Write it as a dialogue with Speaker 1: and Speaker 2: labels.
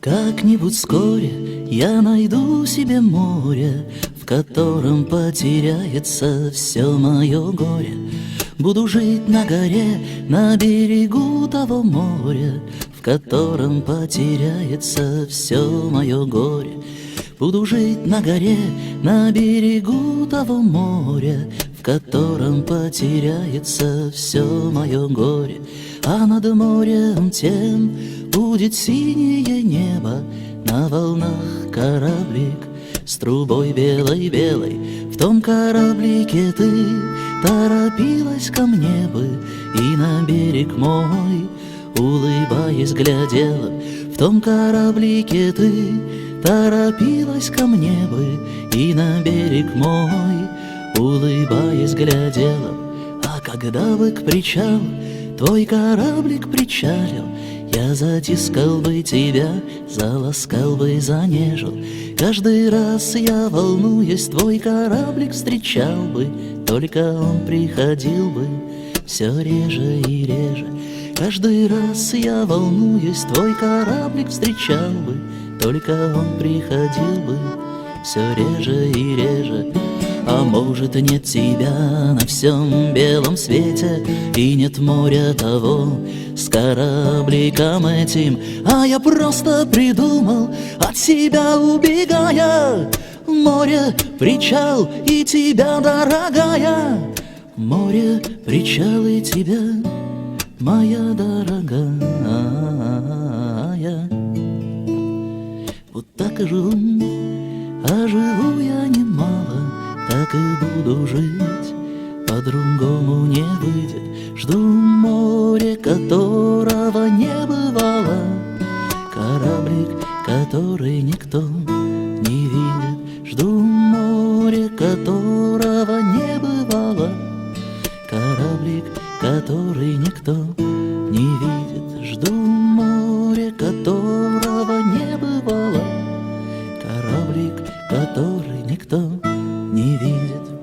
Speaker 1: Как-нибудь вскоре я найду себе море, В котором потеряется все мое горе. Буду жить на горе, на берегу того моря, В котором потеряется все мое горе. Буду жить на горе, на берегу того моря, В котором потеряется все мое горе. А над морем тем будет синее небо, На волнах кораблик с трубой белой-белой. В том кораблике ты торопилась ко мне бы И на берег мой, улыбаясь, глядела. В том кораблике ты торопилась ко мне бы И на берег мой, улыбаясь, глядела. А когда бы к причалу Твой кораблик причалил, я затискал бы тебя, заласкал бы, занежил. Каждый раз я, волнуюсь, твой кораблик встречал бы, Только он приходил бы все реже и реже. Каждый раз я, волнуюсь, твой кораблик встречал бы, Только он приходил бы все реже и реже. Может нет тебя на всем белом свете И нет моря того с корабликом этим. А я просто придумал от себя убегая Море, причал и тебя, дорогая. Море, причал и тебя, моя дорогая. Вот так и живу, а живу я немало так и буду жить, по-другому не выйдет. Жду море, которого не бывало, кораблик, который никто не видит. Жду море, которого не бывало, кораблик, который никто не видит. Жду море, которого не видит.